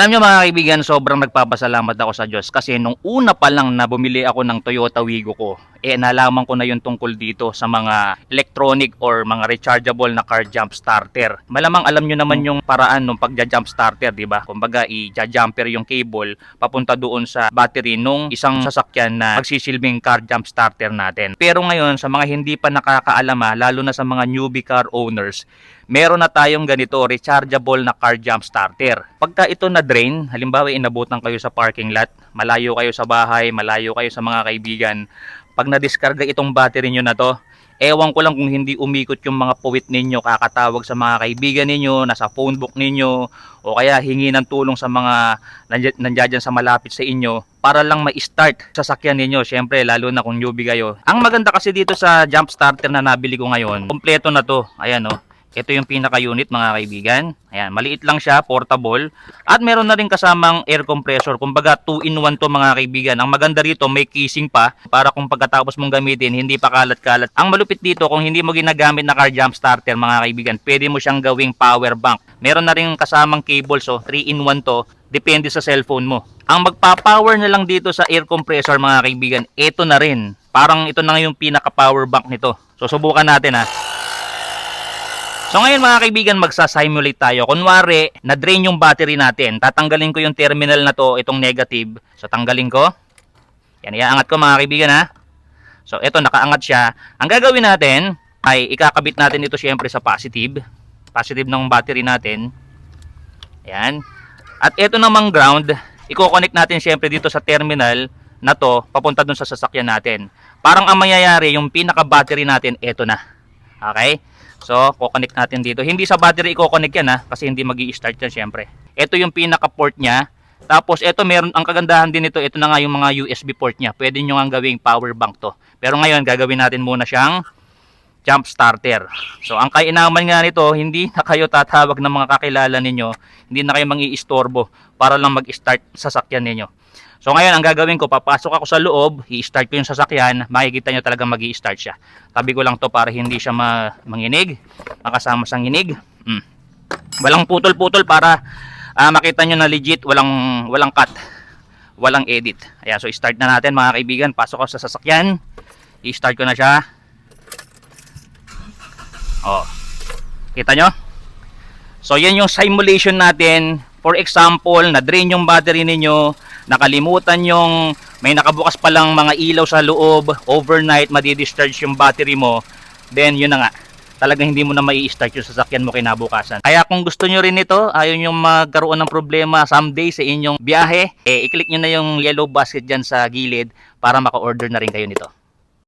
Alam nyo mga kaibigan, sobrang nagpapasalamat ako sa Diyos kasi nung una pa lang na bumili ako ng Toyota Wigo ko, eh nalaman ko na yung tungkol dito sa mga electronic or mga rechargeable na car jump starter. Malamang alam nyo naman yung paraan ng pagja-jump starter, di ba? Kumbaga, i-jumper yung cable papunta doon sa battery nung isang sasakyan na magsisilbing car jump starter natin. Pero ngayon, sa mga hindi pa nakakaalama, lalo na sa mga newbie car owners, meron na tayong ganito, rechargeable na car jump starter. Pagka ito na drain, halimbawa inabutan kayo sa parking lot, malayo kayo sa bahay, malayo kayo sa mga kaibigan, pag na-discarga itong battery nyo na to, ewan ko lang kung hindi umikot yung mga puwit ninyo, kakatawag sa mga kaibigan ninyo, nasa phone book ninyo, o kaya hingi ng tulong sa mga nandiyan, sa malapit sa inyo para lang ma-start sasakyan ninyo. Syempre, lalo na kung newbie kayo. Ang maganda kasi dito sa jump starter na nabili ko ngayon, kompleto na to. Ayan o. Ito yung pinaka-unit mga kaibigan. Ayan, maliit lang siya, portable. At meron na rin kasamang air compressor. Kumbaga 2-in-1 to mga kaibigan. Ang maganda rito, may casing pa para kung pagkatapos mong gamitin, hindi pa kalat-kalat. Ang malupit dito, kung hindi mo ginagamit na car jump starter mga kaibigan, pwede mo siyang gawing power bank. Meron na rin kasamang cable, so 3-in-1 to. Depende sa cellphone mo. Ang magpa-power na lang dito sa air compressor mga kaibigan, ito na rin. Parang ito na yung pinaka-power bank nito. So subukan natin ha. So ngayon mga kaibigan, magsasimulate tayo. Kunwari, na-drain yung battery natin. Tatanggalin ko yung terminal na to, itong negative. So tanggalin ko. Yan, iaangat ko mga kaibigan ha. So ito, nakaangat siya. Ang gagawin natin, ay ikakabit natin ito syempre sa positive. Positive ng battery natin. Yan. At ito namang ground, i-connect natin syempre dito sa terminal na to, papunta dun sa sasakyan natin. Parang ang mangyayari, yung pinaka-battery natin, ito na. Okay? So, kukonect natin dito. Hindi sa battery i-connect yan ha, kasi hindi mag start yan syempre. Ito yung pinaka-port niya. Tapos ito meron ang kagandahan din nito, ito na nga yung mga USB port niya. Pwede nyo nga gawing power bank to. Pero ngayon gagawin natin muna siyang jump starter. So ang kainaman nga nito, hindi na kayo tatawag ng mga kakilala ninyo, hindi na kayo mangi-istorbo para lang mag-start sasakyan ninyo. So ngayon ang gagawin ko, papasok ako sa loob, i-start ko yung sasakyan, makikita nyo talaga mag start siya. Tabi ko lang to para hindi siya ma manginig, makasama sa nginig. Mm. Walang putol-putol para ah, makita nyo na legit, walang, walang cut, walang edit. Ayan, so start na natin mga kaibigan, pasok ako sa sasakyan, i-start ko na siya. Oh. Kita nyo? So yan yung simulation natin. For example, na-drain yung battery ninyo, nakalimutan yung may nakabukas pa lang mga ilaw sa loob, overnight madi-discharge yung battery mo, then yun na nga. Talagang hindi mo na mai start yung sasakyan mo kinabukasan. Kaya kung gusto nyo rin ito, ayaw nyo magkaroon ng problema someday sa inyong biyahe, eh i-click nyo na yung yellow basket dyan sa gilid para maka-order na rin kayo nito.